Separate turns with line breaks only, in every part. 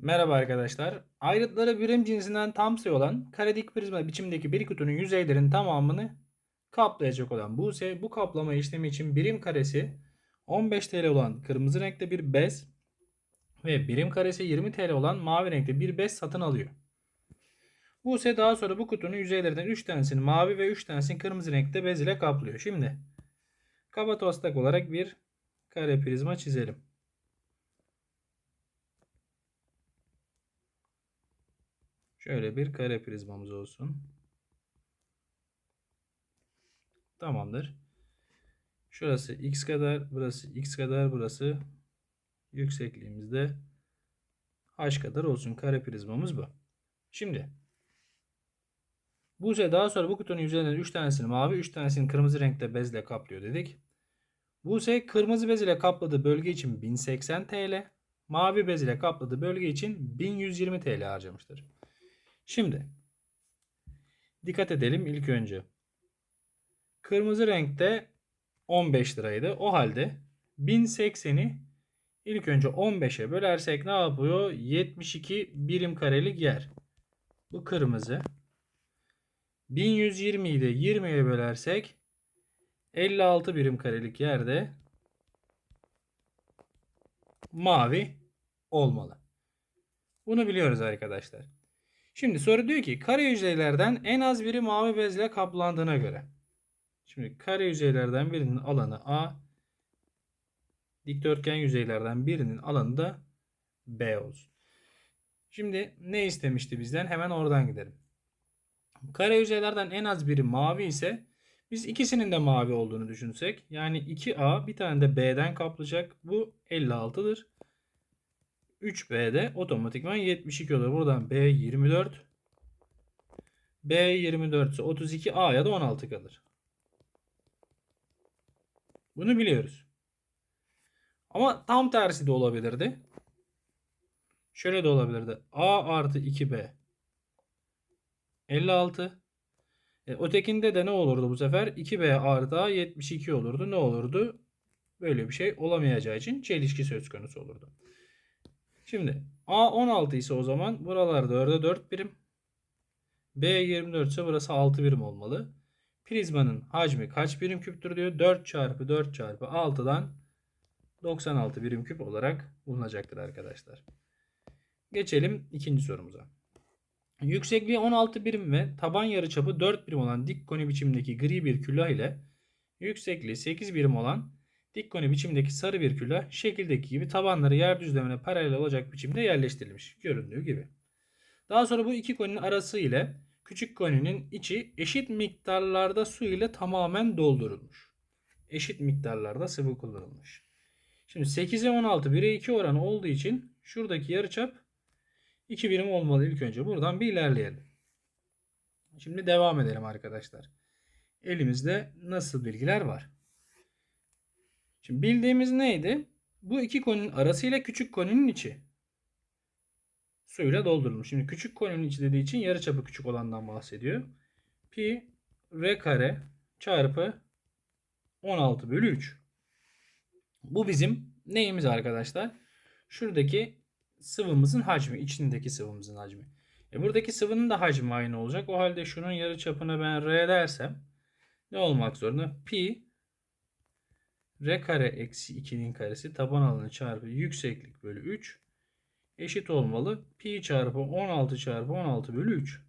Merhaba arkadaşlar. Ayrıtları birim cinsinden tam sayı olan kare dik prizma biçimdeki bir kutunun yüzeylerin tamamını kaplayacak olan Buse bu kaplama işlemi için birim karesi 15 TL olan kırmızı renkte bir bez ve birim karesi 20 TL olan mavi renkte bir bez satın alıyor. Buse daha sonra bu kutunun yüzeylerinden 3 tanesini mavi ve 3 tanesini kırmızı renkte bez ile kaplıyor. Şimdi kaba taslak olarak bir kare prizma çizelim. Şöyle bir kare prizmamız olsun. Tamamdır. Şurası x kadar, burası x kadar, burası yüksekliğimizde h kadar olsun. Kare prizmamız bu. Şimdi Buse daha sonra bu kutunun yüzeyinden 3 tanesini mavi, 3 tanesini kırmızı renkte bezle kaplıyor dedik. Buse kırmızı bez ile kapladığı bölge için 1080 TL, mavi bez ile kapladığı bölge için 1120 TL harcamıştır. Şimdi dikkat edelim ilk önce. Kırmızı renkte 15 liraydı. O halde 1080'i ilk önce 15'e bölersek ne yapıyor? 72 birim karelik yer. Bu kırmızı. 1120'yi de 20'ye bölersek 56 birim karelik yerde mavi olmalı. Bunu biliyoruz arkadaşlar. Şimdi soru diyor ki kare yüzeylerden en az biri mavi bezle kaplandığına göre. Şimdi kare yüzeylerden birinin alanı A, dikdörtgen yüzeylerden birinin alanı da B olsun. Şimdi ne istemişti bizden? Hemen oradan gidelim. Kare yüzeylerden en az biri mavi ise biz ikisinin de mavi olduğunu düşünsek yani 2A bir tane de B'den kaplayacak. Bu 56'dır. 3B'de otomatikman 72 olur. Buradan B 24. B 24 ise 32 A'ya da 16 kalır. Bunu biliyoruz. Ama tam tersi de olabilirdi. Şöyle de olabilirdi. A artı 2B 56. E, ötekinde de ne olurdu bu sefer? 2B artı A 72 olurdu. Ne olurdu? Böyle bir şey olamayacağı için çelişki söz konusu olurdu. Şimdi A 16 ise o zaman buralarda 4'e 4 birim. B 24 ise burası 6 birim olmalı. Prizmanın hacmi kaç birim küptür diyor. 4 çarpı 4 çarpı 6'dan 96 birim küp olarak bulunacaktır arkadaşlar. Geçelim ikinci sorumuza. Yüksekliği 16 birim ve taban yarıçapı 4 birim olan dik koni biçimdeki gri bir külah ile yüksekliği 8 birim olan dik koni biçimdeki sarı bir şekildeki gibi tabanları yer düzlemine paralel olacak biçimde yerleştirilmiş. Göründüğü gibi. Daha sonra bu iki koninin arası ile küçük koninin içi eşit miktarlarda su ile tamamen doldurulmuş. Eşit miktarlarda sıvı kullanılmış. Şimdi 8'e 16 1'e 2 oranı olduğu için şuradaki yarıçap 2 birim olmalı ilk önce. Buradan bir ilerleyelim. Şimdi devam edelim arkadaşlar. Elimizde nasıl bilgiler var? Şimdi bildiğimiz neydi? Bu iki koninin arasıyla küçük koninin içi suyla doldurulmuş. Şimdi küçük koninin içi dediği için yarıçapı küçük olandan bahsediyor. Pi r kare çarpı 16 bölü 3. Bu bizim neyimiz arkadaşlar? Şuradaki sıvımızın hacmi. içindeki sıvımızın hacmi. E buradaki sıvının da hacmi aynı olacak. O halde şunun yarıçapına ben r dersem ne olmak zorunda? Pi r kare eksi 2'nin karesi taban alanı çarpı yükseklik bölü 3 eşit olmalı. Pi çarpı 16 çarpı 16 bölü 3.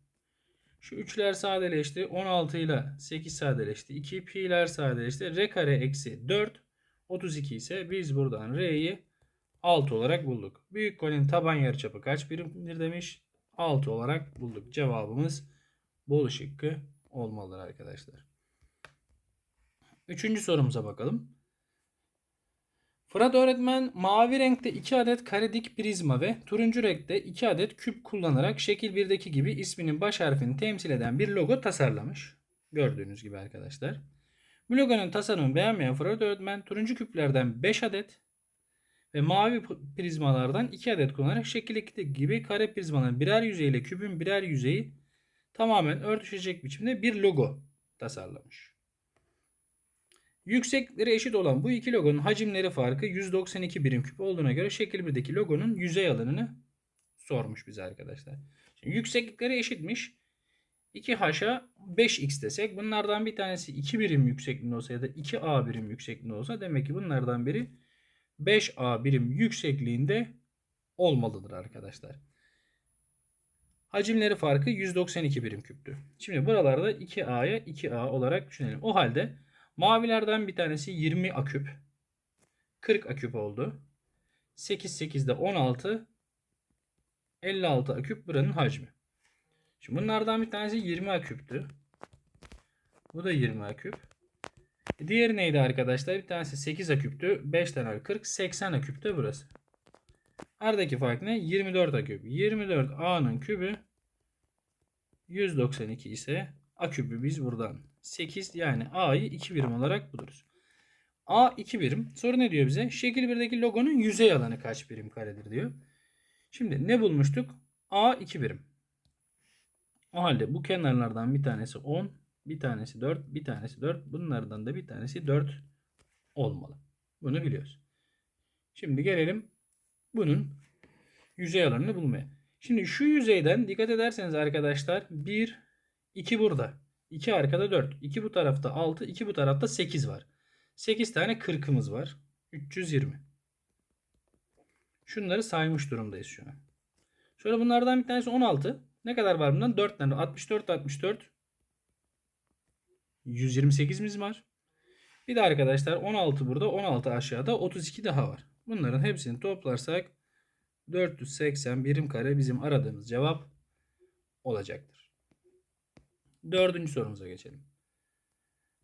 Şu 3'ler sadeleşti. 16 ile 8 sadeleşti. 2 pi'ler sadeleşti. R kare eksi 4 32 ise biz buradan R'yi 6 olarak bulduk. Büyük kolin taban yarıçapı kaç birimdir demiş. 6 olarak bulduk. Cevabımız bol şıkkı olmalıdır arkadaşlar. Üçüncü sorumuza bakalım. Fırat öğretmen mavi renkte 2 adet kare dik prizma ve turuncu renkte 2 adet küp kullanarak şekil 1'deki gibi isminin baş harfini temsil eden bir logo tasarlamış. Gördüğünüz gibi arkadaşlar. Bu logonun tasarımını beğenmeyen Fırat öğretmen turuncu küplerden 5 adet ve mavi prizmalardan 2 adet kullanarak şekil 2'deki gibi kare prizmanın birer yüzeyiyle küpün birer yüzeyi tamamen örtüşecek biçimde bir logo tasarlamış. Yüksekleri eşit olan bu iki logonun hacimleri farkı 192 birim küp olduğuna göre şekil 1'deki logonun yüzey alanını sormuş bize arkadaşlar. Şimdi yükseklikleri eşitmiş. 2H'a 5X desek bunlardan bir tanesi 2 birim yüksekliğinde olsa ya da 2A birim yüksekliğinde olsa demek ki bunlardan biri 5A birim yüksekliğinde olmalıdır arkadaşlar. Hacimleri farkı 192 birim küptü. Şimdi buralarda 2A'ya 2A olarak düşünelim. O halde mavilerden bir tanesi 20 aküp. 40 aküp oldu. 8 8'de 16 56 aküp buranın hacmi. Şimdi bunlardan bir tanesi 20 aküptü. Bu da 20 aküp. E, Diğeri neydi arkadaşlar? Bir tanesi 8 aküptü. 5 tane 40. 80 aküptü burası. Aradaki fark ne? 24 aküp. 24 A'nın kübü 192 ise A kübü biz buradan 8 yani A'yı 2 birim olarak buluruz. A 2 birim. Soru ne diyor bize? Şekil 1'deki logonun yüzey alanı kaç birim karedir diyor. Şimdi ne bulmuştuk? A 2 birim. O halde bu kenarlardan bir tanesi 10, bir tanesi 4, bir tanesi 4. Bunlardan da bir tanesi 4 olmalı. Bunu biliyoruz. Şimdi gelelim bunun yüzey alanını bulmaya. Şimdi şu yüzeyden dikkat ederseniz arkadaşlar 1, 2 burada. 2 arkada 4. 2 bu tarafta 6, 2 bu tarafta 8 var. 8 tane 40'ımız var. 320. Şunları saymış durumdayız şu an. Şöyle bunlardan bir tanesi 16. Ne kadar var bundan? 4 tane. 64 64. 128'imiz var. Bir de arkadaşlar 16 burada 16 aşağıda 32 daha var. Bunların hepsini toplarsak 480 birim kare bizim aradığımız cevap olacaktır. Dördüncü sorumuza geçelim.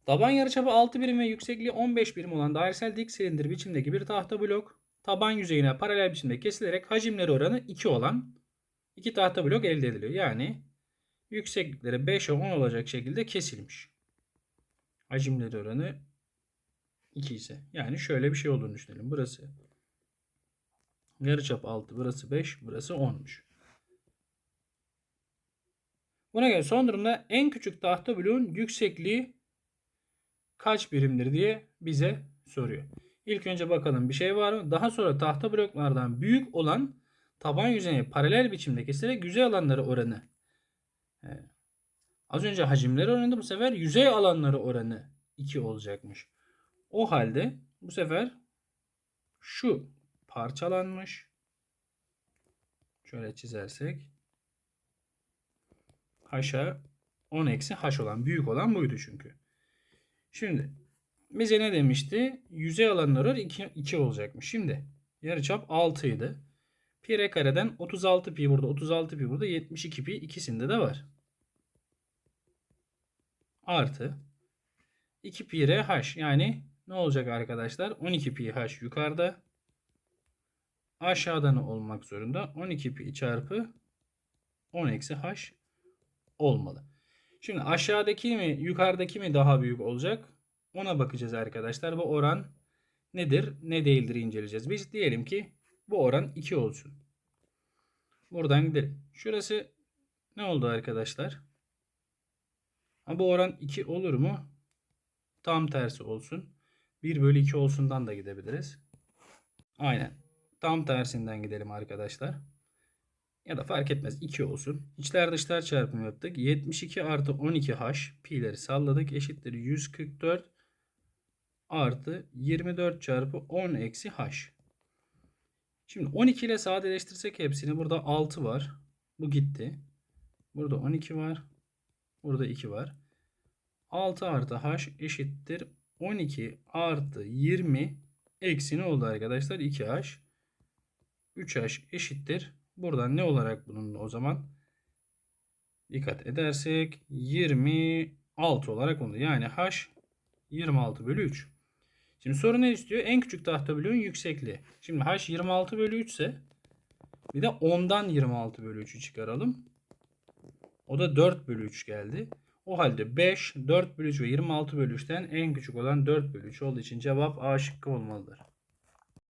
Taban yarıçapı 6 birim ve yüksekliği 15 birim olan dairesel dik silindir biçimdeki bir tahta blok taban yüzeyine paralel biçimde kesilerek hacimleri oranı 2 olan iki tahta blok elde ediliyor. Yani yükseklikleri 5'e 10 olacak şekilde kesilmiş. Hacimleri oranı 2 ise. Yani şöyle bir şey olduğunu düşünelim. Burası yarıçap 6, burası 5, burası 10'muş. Buna göre son durumda en küçük tahta bloğun yüksekliği kaç birimdir diye bize soruyor. İlk önce bakalım bir şey var mı? Daha sonra tahta bloklardan büyük olan taban yüzeyine paralel biçimde kesilerek yüzey alanları oranı. He. Az önce hacimleri oranında bu sefer yüzey alanları oranı 2 olacakmış. O halde bu sefer şu parçalanmış. Şöyle çizersek H'a 10 eksi H olan büyük olan buydu çünkü. Şimdi bize ne demişti? Yüzey alanları 2, 2 olacakmış. Şimdi yarıçap 6 idi. Pi r kareden 36 pi burada 36 pi burada 72 pi ikisinde de var. Artı 2 pi r h yani ne olacak arkadaşlar? 12 pi h yukarıda. Aşağıda ne olmak zorunda? 12 pi çarpı 10 eksi h olmalı. Şimdi aşağıdaki mi yukarıdaki mi daha büyük olacak? Ona bakacağız arkadaşlar. Bu oran nedir ne değildir inceleyeceğiz. Biz diyelim ki bu oran 2 olsun. Buradan gidelim. Şurası ne oldu arkadaşlar? Ha, bu oran 2 olur mu? Tam tersi olsun. 1 bölü 2 olsundan da gidebiliriz. Aynen. Tam tersinden gidelim arkadaşlar. Ya da fark etmez 2 olsun. İçler dışlar çarpımı yaptık. 72 artı 12h pi'leri salladık. Eşittir 144 artı 24 çarpı 10 eksi h. Şimdi 12 ile sadeleştirsek hepsini burada 6 var. Bu gitti. Burada 12 var. Burada 2 var. 6 artı h eşittir 12 artı 20 eksi ne oldu arkadaşlar? 2h. 3h eşittir. Buradan ne olarak bulundu o zaman? Dikkat edersek 26 olarak oldu. Yani h 26 bölü 3. Şimdi soru ne istiyor? En küçük tahta bloğun yüksekliği. Şimdi h 26 bölü 3 ise bir de 10'dan 26 bölü 3'ü çıkaralım. O da 4 bölü 3 geldi. O halde 5, 4 bölü 3 ve 26 bölü 3'ten en küçük olan 4 bölü 3 olduğu için cevap A şıkkı olmalıdır.